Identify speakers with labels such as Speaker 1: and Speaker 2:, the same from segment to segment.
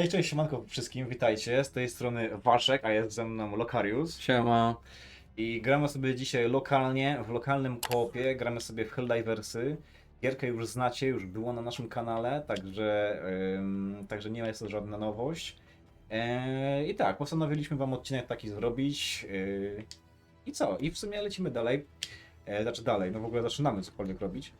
Speaker 1: Hej, cześć, siemanko wszystkim, witajcie. Z tej strony Waszek, a jest ze mną Lokarius.
Speaker 2: Siema.
Speaker 1: I gramy sobie dzisiaj lokalnie, w lokalnym koopie, gramy sobie w Helldiversy. Gierkę już znacie, już było na naszym kanale, także, ym, także nie jest to żadna nowość. E, I tak, postanowiliśmy wam odcinek taki zrobić. Yy, I co? I w sumie lecimy dalej. E, znaczy dalej, no w ogóle zaczynamy cokolwiek robić.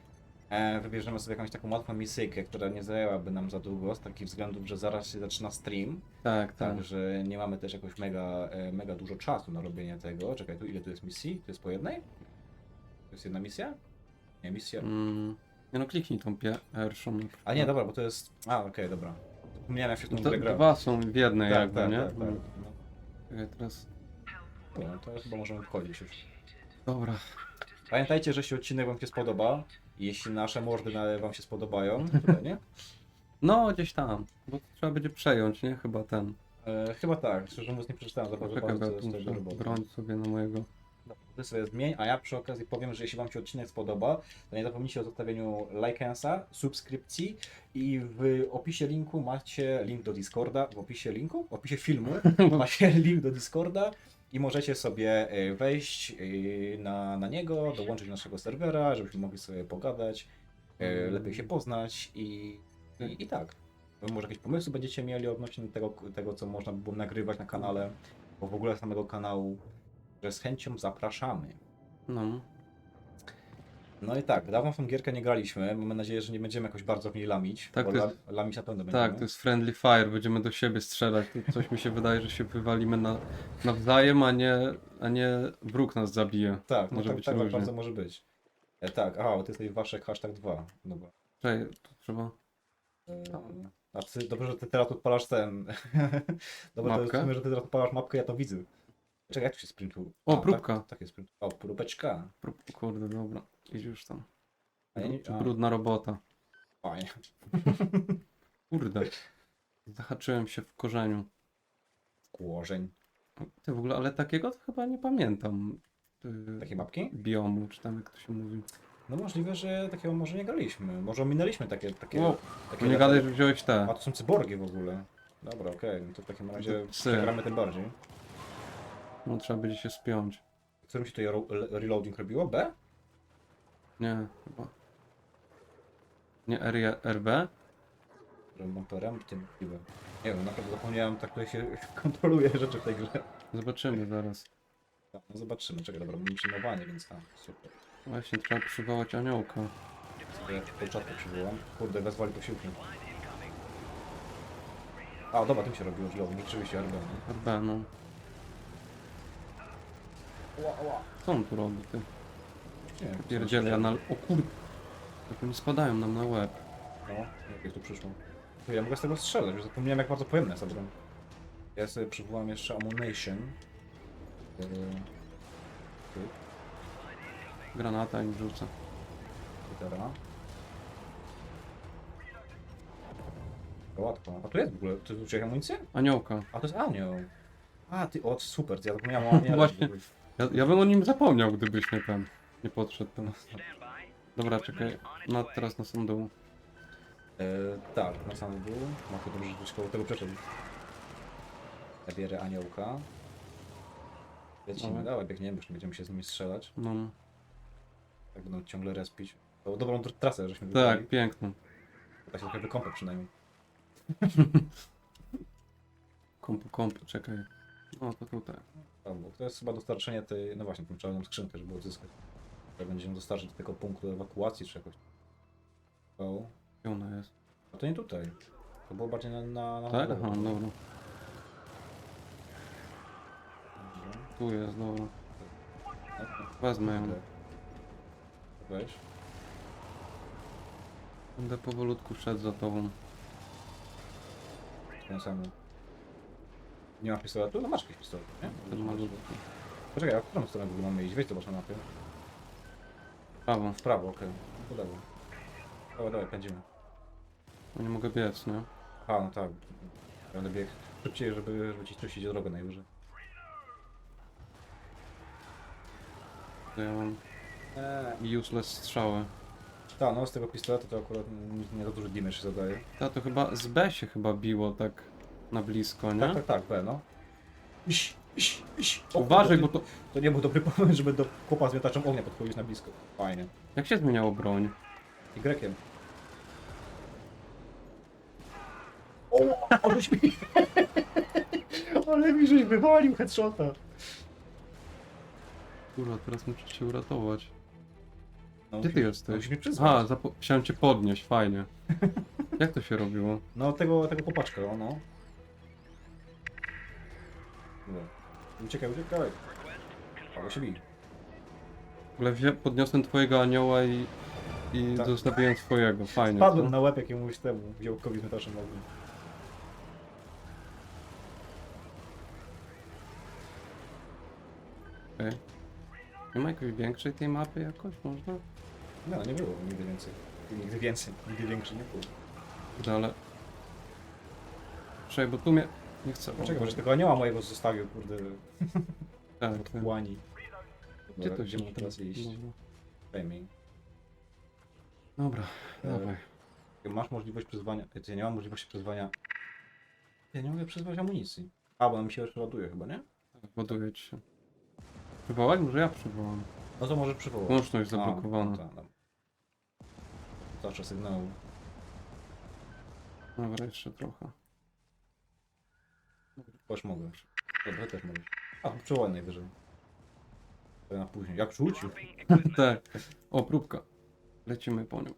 Speaker 1: E, wybierzemy sobie jakąś taką łatwą misyjkę, która nie zajęłaby nam za długo, z takich względów, że zaraz się zaczyna stream.
Speaker 2: Tak, tak.
Speaker 1: Także nie mamy też jakoś mega, e, mega dużo czasu na robienie tego. Czekaj, tu ile tu jest misji? To jest po jednej? To jest jedna misja? Nie, misja.
Speaker 2: Mm. Nie no, kliknij tą pierwszą.
Speaker 1: A nie, dobra, bo to jest. A, okej, dobra. Zapomniałem jak się w tą
Speaker 2: No
Speaker 1: grę
Speaker 2: to
Speaker 1: gra.
Speaker 2: dwa są w jednej
Speaker 1: Tak,
Speaker 2: jakby,
Speaker 1: tak,
Speaker 2: nie?
Speaker 1: tak, tak.
Speaker 2: No.
Speaker 1: No,
Speaker 2: Czekaj, teraz...
Speaker 1: dobra, to chyba możemy wchodzić już.
Speaker 2: Dobra.
Speaker 1: Pamiętajcie, że jeśli odcinek wam się spodoba, jeśli nasze mordy na- wam się spodobają, to nie?
Speaker 2: No, gdzieś tam. Bo to trzeba będzie przejąć, nie? Chyba ten.
Speaker 1: E, chyba tak, szczerze mówiąc nie przeczytałem za bardzo,
Speaker 2: Czekaj, bo
Speaker 1: bardzo
Speaker 2: ja tu
Speaker 1: z tego
Speaker 2: muszę
Speaker 1: roboty.
Speaker 2: broń sobie na mojego.
Speaker 1: Dobra, Ty sobie zmień, a ja przy okazji powiem, że jeśli Wam się odcinek spodoba, to nie zapomnijcie o zostawieniu lajkensa, subskrypcji i w opisie linku macie link do Discorda, w opisie linku, w opisie filmu macie link do Discorda i możecie sobie e, wejść e, na, na niego, dołączyć do naszego serwera, żebyśmy mogli sobie pogadać, e, lepiej się poznać i, i, i tak. Może jakieś pomysły będziecie mieli odnośnie tego, tego, co można by było nagrywać na kanale, bo w ogóle samego kanału, że z chęcią zapraszamy.
Speaker 2: No.
Speaker 1: No i tak, dawno w tą gierkę nie graliśmy. Mamy nadzieję, że nie będziemy jakoś bardzo w niej lamić.
Speaker 2: Tak,
Speaker 1: bo
Speaker 2: to
Speaker 1: la,
Speaker 2: jest-
Speaker 1: lamić na pewno będziemy.
Speaker 2: Tak, to jest friendly fire, będziemy do siebie strzelać. Tu coś mi się wydaje, że się wywalimy na, nawzajem, a nie, a nie wróg nas zabije.
Speaker 1: Tak, no
Speaker 2: może
Speaker 1: tak,
Speaker 2: być
Speaker 1: tak, tak
Speaker 2: różnie.
Speaker 1: bardzo może być. E, tak, aha, bo to jest waszek hashtag 2. Dobra.
Speaker 2: Czekaj, tu trzeba...
Speaker 1: E, a ty, dobrze, że ty teraz odpalasz ten. Dobra, to jest w
Speaker 2: Mapkę?
Speaker 1: sumie, że ty teraz odpalasz mapkę, ja to widzę. Czekaj, jak tu się sprintu?
Speaker 2: O,
Speaker 1: A,
Speaker 2: próbka.
Speaker 1: Tak, tak jest sprint. O, próbeczka.
Speaker 2: Prób- Kurde, dobra. Idź już tam.
Speaker 1: A ja nie-
Speaker 2: Czy
Speaker 1: a.
Speaker 2: brudna robota.
Speaker 1: Fajnie.
Speaker 2: Kurde. Zahaczyłem się w korzeniu.
Speaker 1: Kłożeń.
Speaker 2: Ty w ogóle, ale takiego to chyba nie pamiętam. Yy,
Speaker 1: Takie mapki?
Speaker 2: Biomu, czy tam jak to się mówi.
Speaker 1: No możliwe, że takiego może nie graliśmy. Może ominęliśmy takie. takie,
Speaker 2: Wow,
Speaker 1: takie
Speaker 2: nie gadaj, że wziąłeś te.
Speaker 1: A to są cyborgi w ogóle. Dobra, okej, no to w takim razie
Speaker 2: Psy.
Speaker 1: przegramy tym bardziej.
Speaker 2: No trzeba będzie się spiąć.
Speaker 1: Którym się tutaj le- reloading robiło? B?
Speaker 2: Nie, chyba. Nie R RB?
Speaker 1: Że bumperem tym piwem. Nie wiem, naprawdę zapomniałem, tak tutaj się kontroluje rzeczy w tej grze.
Speaker 2: Zobaczymy zaraz.
Speaker 1: Tak, No zobaczymy, czekaj, dobra, mam przyjmowanie, więc tam, super.
Speaker 2: Właśnie trzeba przywołać aniołka.
Speaker 1: Sobie początku przywołam. Kurde, wezwali posiłki. A, dobra, tym się robiło reloading, rzeczywiście, RB. nie?
Speaker 2: RB, no.
Speaker 1: Ła, ła.
Speaker 2: Co on tu robi, ty?
Speaker 1: Nie wiem,
Speaker 2: Pierdziele, ja na... O kurde. Jak oni spadają nam na łeb.
Speaker 1: No, jak tu przyszło. Ja mogę z tego strzelać, już zapomniałem jak bardzo pojemne jest ta broń. Ja sobie przywołam jeszcze Ammunition. Yy, tu,
Speaker 2: Granata im rzuca.
Speaker 1: Teraz. To łatwo. A tu jest w ogóle, tu jest amunicję?
Speaker 2: Aniołka.
Speaker 1: A to jest anioł. A, ty, o super, ja zapomniałem o aniele.
Speaker 2: Właśnie. Ja, ja bym o nim zapomniał, gdybyś nie ten. Nie podszedł tam. Dobra, czekaj. No teraz na sam dół.
Speaker 1: E, tak, na samym dół. Ma to dobrze, że koło tego przeszedł. Ja bierę aniołka. Lecimy,
Speaker 2: Dobra.
Speaker 1: dawaj, biegniemy, już nie będziemy się z nimi strzelać.
Speaker 2: No.
Speaker 1: Tak będą ciągle respić. To dobrą tr- trasę, żeśmy
Speaker 2: Tak,
Speaker 1: wybrali.
Speaker 2: piękną.
Speaker 1: Tak się trochę wykąpę przynajmniej.
Speaker 2: Kompu, kompu, czekaj. No to tutaj.
Speaker 1: A, bo to jest chyba dostarczenie tej, no właśnie, tą czarną skrzynkę, żeby odzyskać. To będziemy dostarczyć do tego punktu ewakuacji czy jakoś. O,
Speaker 2: Gdzie ona jest?
Speaker 1: a to nie tutaj. To było bardziej na... na, na
Speaker 2: Tak? Aha, dobra. Tu jest, dobra.
Speaker 1: No,
Speaker 2: Wezmę ją.
Speaker 1: Weź.
Speaker 2: Będę powolutku szedł za tobą.
Speaker 1: Ten sam. Nie ma pistoletu? No masz jakiś pistolet, nie?
Speaker 2: Ten malutki.
Speaker 1: Poczekaj, a w którą stronę w ogóle mamy iść? Weź zobacz na mapie.
Speaker 2: Prawo.
Speaker 1: W prawo, okej. Okay. Po lewo. Dawaj, dawaj, pędzimy.
Speaker 2: No nie mogę biec, nie?
Speaker 1: A, no tak. Będę biegł szybciej, żeby, żeby ci czyścić drogę najwyżej.
Speaker 2: To ja mam
Speaker 1: Eee.
Speaker 2: useless strzały.
Speaker 1: Tak, no z tego pistoletu to akurat nie, nie za duży damage się zadaje.
Speaker 2: Ta to chyba z B się chyba biło tak na blisko, nie?
Speaker 1: Tak, tak, tak, B, no. Iś, iś, iś. O,
Speaker 2: Uważaj,
Speaker 1: to,
Speaker 2: bo to...
Speaker 1: to nie był dobry pomysł, żeby do chłopa z miotaczem ognia podchodzić na blisko. Fajnie.
Speaker 2: Jak się zmieniało broń?
Speaker 1: Y. O, aleś mi... Ale mi żeś wywalił headshota.
Speaker 2: Kurwa, teraz muszę cię uratować.
Speaker 1: No,
Speaker 2: Gdzie ty
Speaker 1: musisz-
Speaker 2: jesteś?
Speaker 1: Musisz mnie przyzwać.
Speaker 2: A, zapo- chciałem cię podnieść, fajnie. Jak to się robiło?
Speaker 1: No tego, tego popaczka, o, no. Uciekaj, uciekaj. Albo się bij.
Speaker 2: W ogóle wzię- podniosłem twojego anioła i, i
Speaker 1: Tak.
Speaker 2: zostawiłem swojego, fajnie.
Speaker 1: Padłem
Speaker 2: co?
Speaker 1: na łeb jakiemuś temu działkowi z miotaczem ognia.
Speaker 2: Okej. Nie ma jakiejś większej tej mapy jakoś, można?
Speaker 1: No, nie było nigdy więcej. Nigdy więcej, nigdy większy nie było.
Speaker 2: Kurde, ale... Czekaj, bo tu mnie... Nie chcę... o,
Speaker 1: Czekaj, może tego anioła mojego zostawił, kurde,
Speaker 2: Tak, tak.
Speaker 1: kłani.
Speaker 2: Gdzie to
Speaker 1: Gdzie mam teraz iść?
Speaker 2: Dobra.
Speaker 1: Framing.
Speaker 2: Dobra,
Speaker 1: E,
Speaker 2: dawaj.
Speaker 1: Masz możliwość przyzwania. Ja nie mam możliwości przyzwania. Ja nie mogę przyzwać amunicji. A, bo ona mi się już ładuje chyba, nie?
Speaker 2: Ładuję ci się. Przywołać? Może ja przywołam.
Speaker 1: No to może przywołać.
Speaker 2: Łączność zablokowana.
Speaker 1: no tak, dobra. Zawsze sygnału.
Speaker 2: Dobra, jeszcze trochę.
Speaker 1: Też mogę. Dobra, też możesz. A, przywołaj najwyżej. To na później. Jak rzucił?
Speaker 2: tak. O, próbka. Lecimy po nią.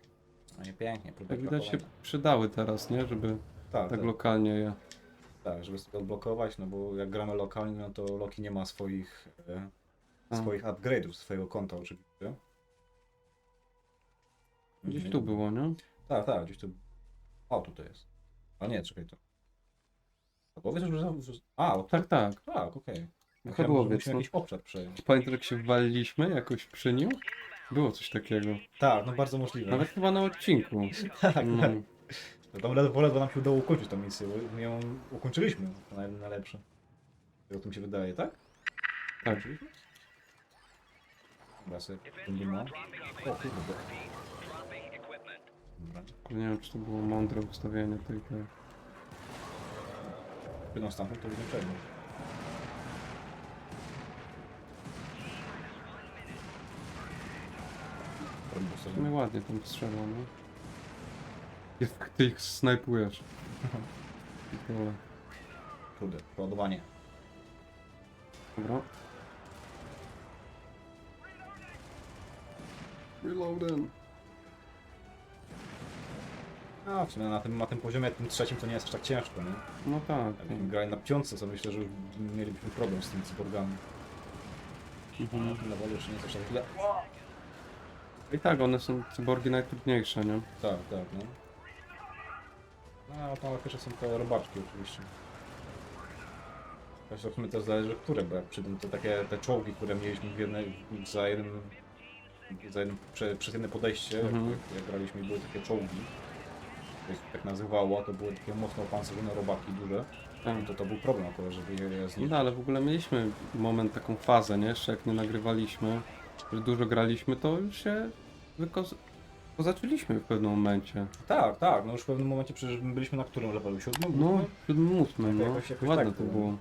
Speaker 1: A nie pięknie, próbę
Speaker 2: Jak widać się przydały teraz, nie? Żeby
Speaker 1: Tak,
Speaker 2: tak
Speaker 1: tak,
Speaker 2: lokalnie je...
Speaker 1: tak, żeby sobie odblokować, no bo jak gramy lokalnie, no to Loki nie ma swoich e,
Speaker 2: A.
Speaker 1: swoich upgrade'ów, swojego konta oczywiście.
Speaker 2: Gdzieś tu było, nie?
Speaker 1: Tak, tak, gdzieś tu. O, tutaj jest. A nie, czekaj to. A Powiedz, że. że- A, o, tak,
Speaker 2: Tak, tak.
Speaker 1: tak, okej. Okay.
Speaker 2: Chodłowiec,
Speaker 1: Musimy
Speaker 2: no.
Speaker 1: jakiś obszar przejąć.
Speaker 2: Pamiętasz jak się waliliśmy jakoś przy nim? Było coś takiego.
Speaker 1: Tak, no bardzo możliwe.
Speaker 2: Nawet chyba na odcinku.
Speaker 1: tak,
Speaker 2: No.
Speaker 1: tak. No tam ledwo, ledwo nam się udało ukończyć tą misję, bo my ją ukończyliśmy na, na lepsze. O tym się wydaje, tak?
Speaker 2: Tak.
Speaker 1: Dobra, sobie będziemy. O kurde. Dobra.
Speaker 2: Nie wiem, czy to było mądre ustawienie tej tej.
Speaker 1: Będą stamtąd, to czego.
Speaker 2: W sumie ładnie tam strzelał, no. Jak ty ich snajpujesz. I tyle.
Speaker 1: Kurde, przeładowanie.
Speaker 2: Dobra. Reloading.
Speaker 1: A, w sumie na tym, na tym poziomie, tym trzecim to nie jest aż tak ciężko, nie?
Speaker 2: No tak.
Speaker 1: Jakbyśmy grali na piątce, to myślę, że już mielibyśmy problem z tymi cyborgami.
Speaker 2: Mhm.
Speaker 1: Na levelu jeszcze nie jest aż tak źle.
Speaker 2: I tak, one są cyborgi najtrudniejsze, nie?
Speaker 1: Tak, tak, no. No, a tam pierwsze są te robaczki oczywiście. Właśnie w sumie też zależy, które, bo jak przyjdą to takie te czołgi, które mieliśmy w jednej, za jednym, za jednym prze, przez jedno podejście,
Speaker 2: Mhm.
Speaker 1: jak, jak graliśmy były takie czołgi, to się tak nazywało, to były takie mocno opancerzone robaki duże,
Speaker 2: Tak.
Speaker 1: to to był problem akurat, żeby je
Speaker 2: No
Speaker 1: zniszczyć.
Speaker 2: da, ale w ogóle mieliśmy moment, taką fazę, nie? Jeszcze jak nie nagrywaliśmy, że dużo graliśmy, to już się wykoz... pozaczęliśmy w pewnym momencie.
Speaker 1: Tak, tak, no już w pewnym momencie przecież my byliśmy na którym levelu? Siódmym?
Speaker 2: No,
Speaker 1: ósmym?
Speaker 2: siódmym, ósmym, no.
Speaker 1: Jakoś- jakoś
Speaker 2: Ładne
Speaker 1: tak
Speaker 2: to
Speaker 1: było.
Speaker 2: było.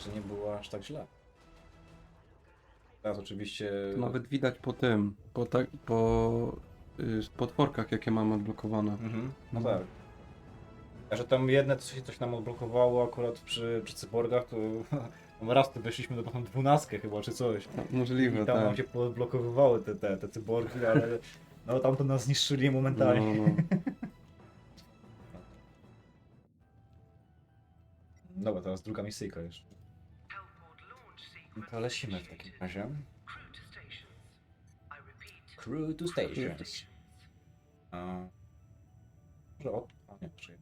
Speaker 1: Że nie było aż tak źle. Teraz oczywiście...
Speaker 2: To nawet widać po tym, po, tak, po y, potworkach, jakie mamy odblokowane.
Speaker 1: Mhm, no tak. A że tam jedne coś, coś nam odblokowało akurat przy, przy cyborgach, to tam raz to weszliśmy do taką dwunastkę chyba, czy coś.
Speaker 2: No, możliwe,
Speaker 1: I tam nam
Speaker 2: tak.
Speaker 1: się podblokowywały te, te, te cyborgi, ale no tam to nas zniszczyli momentalnie.
Speaker 2: No, no.
Speaker 1: Dobra, teraz druga misyjka jeszcze. No to lecimy w takim razie. Crew to stations. A... Może od... A nie, czekaj.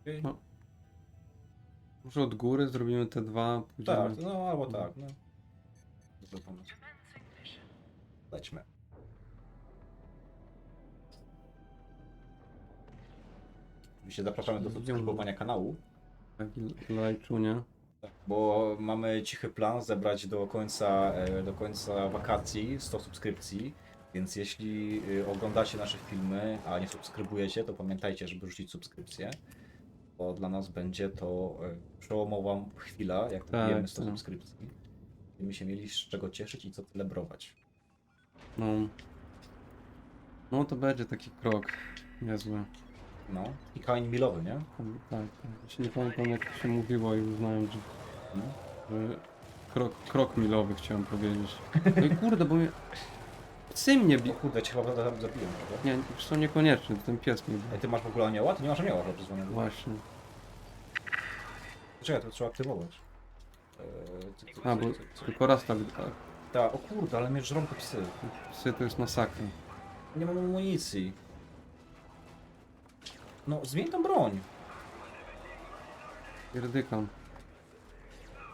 Speaker 1: Okej.
Speaker 2: No. Może od góry zrobimy te dwa, pójdziemy.
Speaker 1: Tak, no albo tak, no. Dobry pomysł. Lećmy. Oczywiście zapraszamy do subskrybowania kanału,
Speaker 2: Taki lajczu, nie?
Speaker 1: bo mamy cichy plan zebrać do końca, e, do końca wakacji 100 subskrypcji, więc jeśli e, oglądacie nasze filmy, a nie subskrybujecie, to pamiętajcie, żeby rzucić subskrypcję. bo dla nas będzie to e, przełomowa chwila, jak
Speaker 2: Tak,
Speaker 1: pobijemy 100
Speaker 2: tak.
Speaker 1: subskrypcji. Będziemy się mieli z czego cieszyć i co celebrować.
Speaker 2: No. No to będzie taki krok niezły.
Speaker 1: No. I kain milowy, nie?
Speaker 2: Tak, tak. Nie pamiętam jak to się mówiło i uznałem, że,
Speaker 1: No.
Speaker 2: że krok, krok milowy chciałem powiedzieć. No i kurde, bo mnie... Psy mnie bi...
Speaker 1: O kurde, cię chyba tam zabiłem, prawda?
Speaker 2: Nie, zresztą niekoniecznie, to ten pies mnie
Speaker 1: Ej,
Speaker 2: bi.
Speaker 1: ty masz w ogóle anioła? Ty nie masz anioła chyba przyzwonego.
Speaker 2: Właśnie.
Speaker 1: Czekaj, to trzeba aktywować. Eee, cyk, cyk,
Speaker 2: A, bo
Speaker 1: cyk, cyk, cyk.
Speaker 2: tylko raz tak... a
Speaker 1: Tak, o kurde, ale mnie żrą te psy.
Speaker 2: Psy to jest masakra.
Speaker 1: Nie mam amunicji. No, zmień tą broń.
Speaker 2: Pierdykam.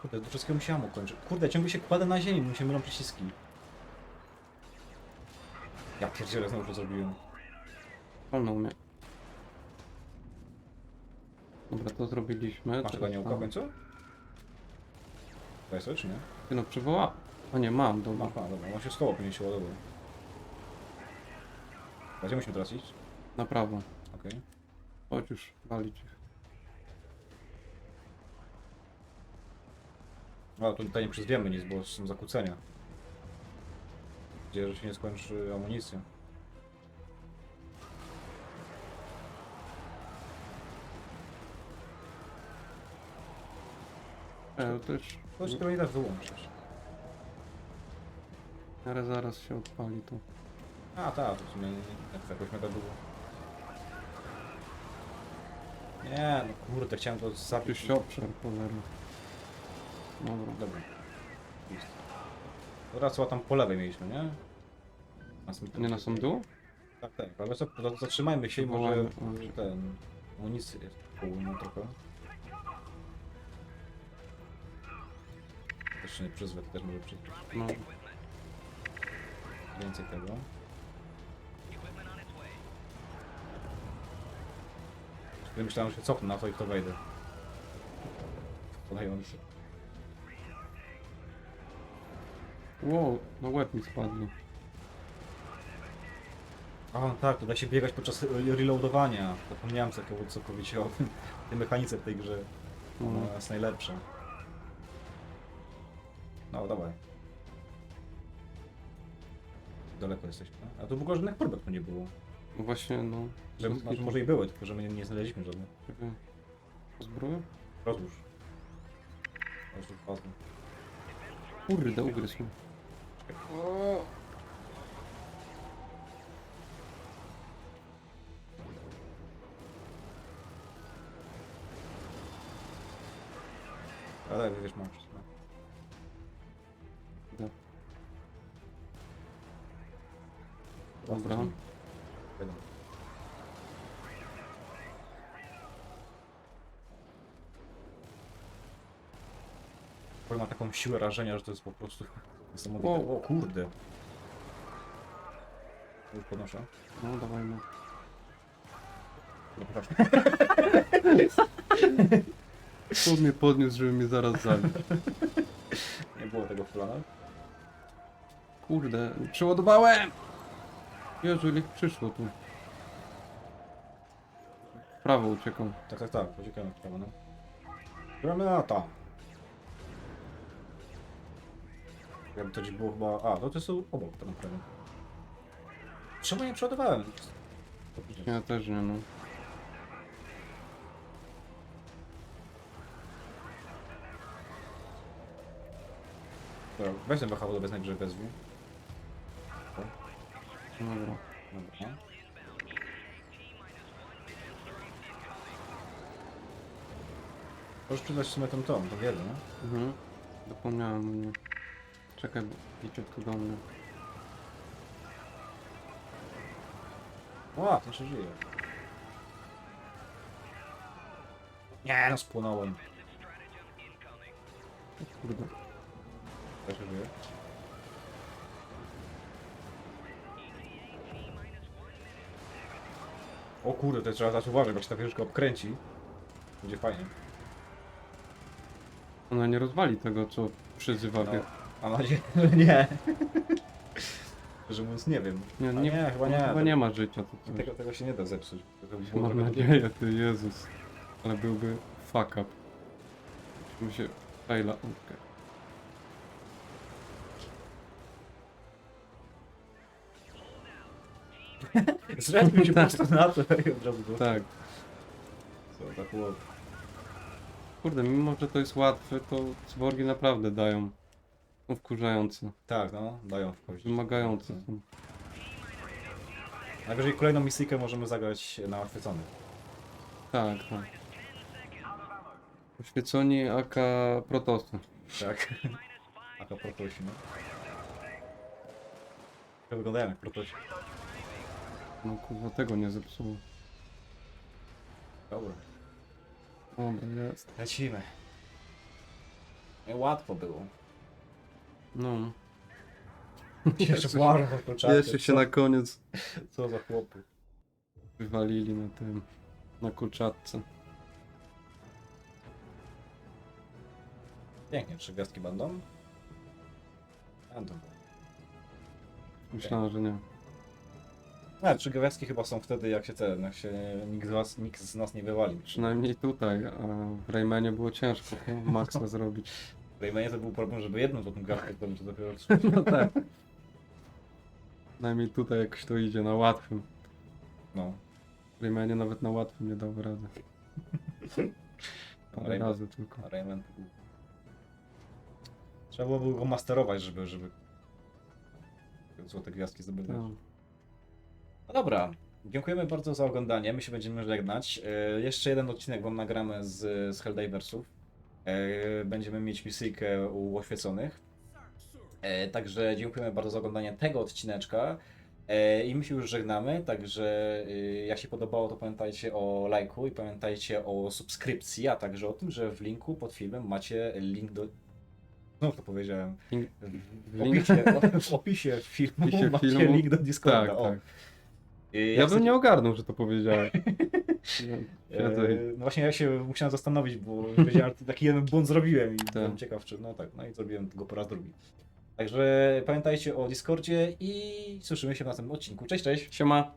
Speaker 1: Kurde, do wszystkiego musiałem ukończyć. Kurde, ciągle się kładę na ziemi, mi się mylą przyciski. Ja pierdzielę, znowu to zrobiłem.
Speaker 2: Palnął mnie. Dobra, to zrobiliśmy.
Speaker 1: Masz tego aniołka w końcu? Weź sobie, czy nie?
Speaker 2: Ty no przywoła... A nie, mam, dobra.
Speaker 1: Masz, ma, dobra, on się schował, pewnie się ładował. Gdzie musimy teraz iść?
Speaker 2: Na prawo.
Speaker 1: Okej.
Speaker 2: Chodź już, walić ich.
Speaker 1: A, tu tutaj nie przyzwiemy nic, bo są zakłócenia. Gdzie, że się nie skończy amunicja.
Speaker 2: E, to już...
Speaker 1: To już tego nie dasz wyłączyć.
Speaker 2: Ale zaraz się odpali to.
Speaker 1: A, tak, to w sumie nie, nie, jak jakoś mega długo. Nie, no kurde, chciałem to
Speaker 2: Tu
Speaker 1: zabić.
Speaker 2: się obszar, cholera. Dobra.
Speaker 1: Dobra. Jest. Teraz chyba tam po lewej mieliśmy, nie?
Speaker 2: Nie na sam dół?
Speaker 1: Tak, tak, ale co, to zatrzymajmy się i może ten... Amunicję południą trochę. Jeszcze nie przyzwę, to też może przyzwać.
Speaker 2: No.
Speaker 1: Więcej tego. Myślałem, że się cofnę na to i to wejdę. Podający.
Speaker 2: Wow, na łeb mi spadli.
Speaker 1: A tak, to da się biegać podczas re- reloadowania. Zapomniałem całkowicie, o tym, tej mechanice w tej grze.
Speaker 2: No.
Speaker 1: Ona jest najlepsza. No, dawaj. Daleko jesteśmy. A tu w ogóle żadnych próbek tu nie było.
Speaker 2: No Właśnie, no.
Speaker 1: Że,
Speaker 2: Wszystkie
Speaker 1: znaczy, może i były, tylko że my nie, znaleźliśmy żadnych.
Speaker 2: Czekaj. Zbroję?
Speaker 1: Rozłóż. Rozłóż puzzle.
Speaker 2: Kurde, ugryzł mnie.
Speaker 1: Ale wiesz, mam wszystko.
Speaker 2: Dobra. Dobra.
Speaker 1: Wiadomo. Ma taką siłę rażenia, że to jest po prostu niesamowite.
Speaker 2: Wow.
Speaker 1: O kurde. Już podnoszę.
Speaker 2: No, dawaj no.
Speaker 1: Przepraszam.
Speaker 2: Kto mnie podniósł, żeby mnie zaraz zabił?
Speaker 1: Nie było tego w planach.
Speaker 2: Kurde, przeładowałem! Jezu, ile ich przyszło tu. W prawo uciekam.
Speaker 1: Tak, tak, tak, poczekamy w prawo, no. Granata! Jakby to gdzieś było chyba... A, to to jest obok tak naprawdę. Czemu nie przodowałem?
Speaker 2: Ja też nie no.
Speaker 1: Dobra, weź ten wahadło bez najwyżej wezwij.
Speaker 2: Dobra.
Speaker 1: Dobra. Możesz przydać w sumie tą tą, to wiele, nie?
Speaker 2: Mhm. Zapomniałem o mnie. Czekaj, tu do mnie.
Speaker 1: O, to jeszcze żyje. Nie, no spłonąłem.
Speaker 2: Kurde.
Speaker 1: Też żyje. O kurde, to trzeba zacząć uważać, bo się ta wieżyczka obkręci. Będzie fajnie.
Speaker 2: Ona nie rozwali tego, co przyzywa
Speaker 1: No,
Speaker 2: wie.
Speaker 1: Mam nadzieję, że nie. Że mówiąc nie wiem.
Speaker 2: Nie,
Speaker 1: A
Speaker 2: nie,
Speaker 1: nie, chyba nie.
Speaker 2: Chyba nie ma życia tutaj.
Speaker 1: Tego, tego się nie da zepsuć. Było
Speaker 2: Mam
Speaker 1: trochę-
Speaker 2: nadzieję, ty Jezus. Ale byłby fuck up. Musimy się... Faila. okej.
Speaker 1: Zrespił się po prostu na to i od razu go.
Speaker 2: Tak.
Speaker 1: Co, tak było.
Speaker 2: Kurde, mimo że to jest łatwe, to cyborgi naprawdę dają. Są wkurzające.
Speaker 1: Tak, no, dają wchodzić.
Speaker 2: Wymagające są.
Speaker 1: Najwyżej kolejną misyjkę możemy zagrać na chwycony.
Speaker 2: Tak, tak. Oświeconi AK Protosy.
Speaker 1: Tak. Aka protosi, no. To Wyglądają jak protosi.
Speaker 2: No kurwa, tego nie zepsuło.
Speaker 1: Dobra.
Speaker 2: Dobra, jest.
Speaker 1: Lecimy. Nie łatwo było.
Speaker 2: No.
Speaker 1: Jeszcze
Speaker 2: się na koniec
Speaker 1: Co za chłopy.
Speaker 2: wywalili na tym, na kurczatce.
Speaker 1: Pięknie, trzy gwiazdki będą. Będą.
Speaker 2: Myślałem, że nie.
Speaker 1: No, trzy gwiazdki chyba są wtedy, jak się ten, jak się nikt z, was, nikt z nas nie wywali.
Speaker 2: Przynajmniej tutaj, a w Raymanie było ciężko maksa zrobić.
Speaker 1: Raymanie to był problem, żeby jedną złotą gwiazdkę zdobyć, to dopiero
Speaker 2: No tak. Przynajmniej tutaj jakoś to idzie na łatwym.
Speaker 1: No.
Speaker 2: Raymanie nawet na łatwym nie dał rady. Parę
Speaker 1: Rayman.
Speaker 2: razy tylko.
Speaker 1: A Rayman to był... Trzeba było go masterować, żeby, żeby złote gwiazdki zdobywać.
Speaker 2: Tak.
Speaker 1: No dobra, dziękujemy bardzo za oglądanie. My się będziemy żegnać. E, jeszcze jeden odcinek wam nagramy z, z Helldiversów. E, będziemy mieć misyjkę u oświeconych. E, także dziękujemy bardzo za oglądanie tego odcineczka. E, I my się już żegnamy, także y, jak się podobało, to pamiętajcie o lajku i pamiętajcie o subskrypcji, a także o tym, że w linku pod filmem macie link do. No to powiedziałem. W opisie, w opisie filmu
Speaker 2: opisie
Speaker 1: macie
Speaker 2: filmu.
Speaker 1: link do Discorda.
Speaker 2: Tak, tak.
Speaker 1: Y,
Speaker 2: Ja
Speaker 1: jak
Speaker 2: bym nie ogarnął, że to powiedziałem. Siedzę
Speaker 1: E,
Speaker 2: i-
Speaker 1: No właśnie ja się musiałem zastanowić, bo wiedziałem, że taki jeden błąd zrobiłem i byłem
Speaker 2: Tak.
Speaker 1: ciekaw, czy no tak, no i zrobiłem go po raz drugi. Także pamiętajcie o Discordzie i słyszymy się w następnym odcinku. Cześć, cześć!
Speaker 2: Siema.